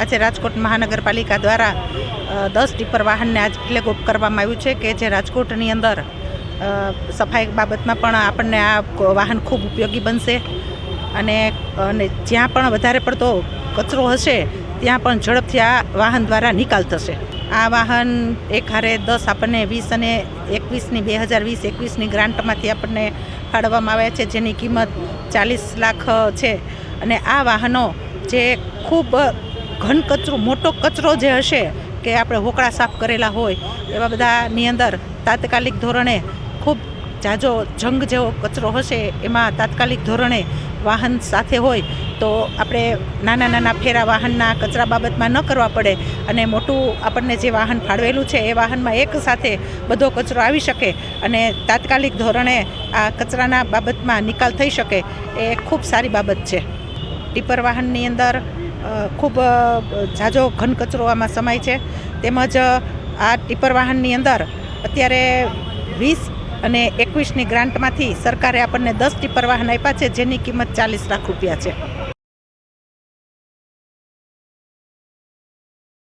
આજે રાજકોટ મહાનગરપાલિકા દ્વારા દસ ટીપર વાહનને આજ ફ્લેગ ઓફ કરવામાં આવ્યું છે કે જે રાજકોટની અંદર સફાઈ બાબતમાં પણ આપણને આ વાહન ખૂબ ઉપયોગી બનશે. અને અને જ્યાં પણ વધારે પડતો કચરો હશે, ત્યાં પણ ઝડપથી આ વાહન દ્વારા નિકાલ થશે. આ વાહન એક હારે દસ, આપણને વીસ અને એકવીસની, બે હજાર વીસ, એકવીસની ગ્રાન્ટમાંથી આપણને ફાળવવામાં આવ્યા છે, જેની કિંમત ચાલીસ લાખ છે. અને આ વાહનો જે ખૂબ ઘન કચરો, મોટો કચરો જે હશે કે આપણે હોકળા સાફ કરેલા હોય, એવા બધાની અંદર તાત્કાલિક ધોરણે ખૂબ જાજો જંગ જેવો કચરો હશે, એમાં તાત્કાલિક ધોરણે વાહન સાથે હોય, તો આપણે નાના નાના ફેરા વાહનના કચરા બાબતમાં ન કરવા પડે અને મોટું આપણને જે વાહન ફાળવેલું છે, એ વાહનમાં એક સાથે બધો કચરો આવી શકે અને તાત્કાલિક ધોરણે આ કચરાના બાબતમાં નિકાલ થઈ શકે, એ ખૂબ સારી બાબત છે. ટીપર વાહનની અંદર ખૂબ ઝાઝો ઘન કચરો આમાં સમાય છે. તેમજ આ ટીપર વાહનની અંદર અત્યારે વીસ અને એકવીસની ગ્રાન્ટમાંથી સરકારે આપણને દસ ટીપર વાહન આપ્યા છે, જેની કિંમત ચાલીસ લાખ રૂપિયા છે.